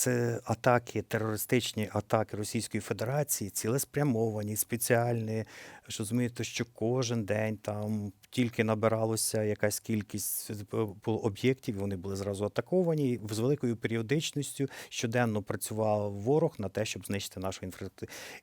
це атаки, терористичні атаки Російської Федерації, цілеспрямовані, спеціальні. Що розумієте, що кожен день там тільки набиралося якась кількість об'єктів, вони були зразу атаковані. З великою періодичністю щоденно працював ворог на те, щоб знищити нашу інфра...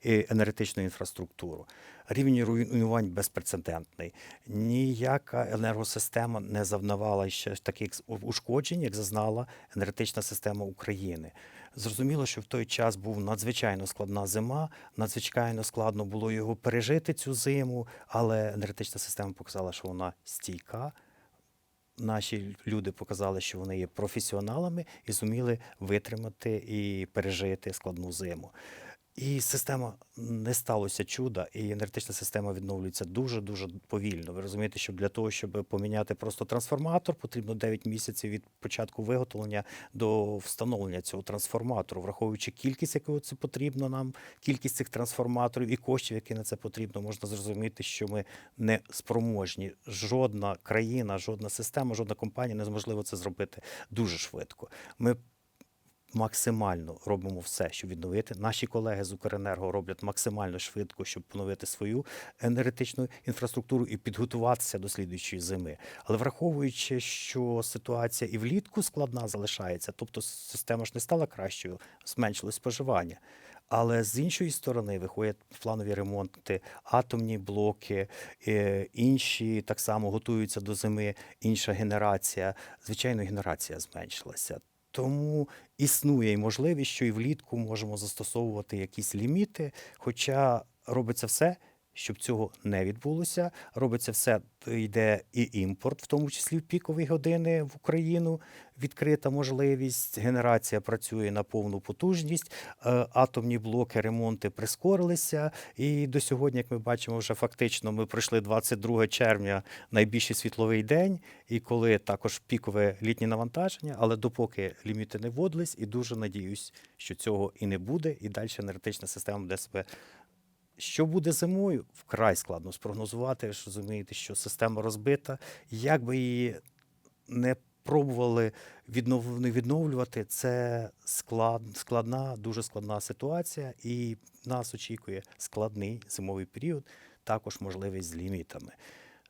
е, енергетичну інфраструктуру. Рівень руйнувань безпрецедентний. Ніяка енергосистема не завдавала ще таких ушкоджень, як зазнала енергетична система України. Зрозуміло, що в той час був надзвичайно складна зима, надзвичайно складно було його пережити цю зиму, але енергетична система показала, що вона стійка. Наші люди показали, що вони є професіоналами і зуміли витримати і пережити складну зиму. І система не сталося чуда, і енергетична система відновлюється дуже дуже повільно. Ви розумієте, що для того, щоб поміняти просто трансформатор, потрібно 9 місяців від початку виготовлення до встановлення цього трансформатору, враховуючи кількість, яку це потрібно нам, кількість цих трансформаторів і коштів, які на це потрібно, можна зрозуміти, що ми не спроможні. Жодна країна, жодна система, жодна компанія не зможливо це зробити дуже швидко. Ми максимально робимо все, щоб відновити. Наші колеги з Укренерго роблять максимально швидко, щоб поновити свою енергетичну інфраструктуру і підготуватися до слідуючої зими. Але враховуючи, що ситуація і влітку складна залишається, тобто система ж не стала кращою, зменшилось споживання. Але з іншої сторони виходять планові ремонти, атомні блоки, е, інші так само готуються до зими, інша генерація. Звичайно, генерація зменшилася. Тому існує й можливість, що і влітку можемо застосовувати якісь ліміти, хоча робиться все, щоб цього не відбулося. Робиться все, йде і імпорт, в тому числі в пікові години в Україну. Відкрита можливість. Генерація працює на повну потужність. е, Атомні блоки, ремонти прискорилися. І до сьогодні, як ми бачимо, вже фактично ми пройшли 22 червня, найбільший світловий день, і коли також пікове літнє навантаження, але допоки ліміти не вводились, і дуже надіюсь, що цього і не буде, і далі енергетична система буде себе що буде зимою, вкрай складно спрогнозувати. Ж розумієте, що система розбита. Як би її не пробували віднов... не відновлювати, це склад... складна, дуже складна ситуація, і нас очікує складний зимовий період, також можливість з лімітами.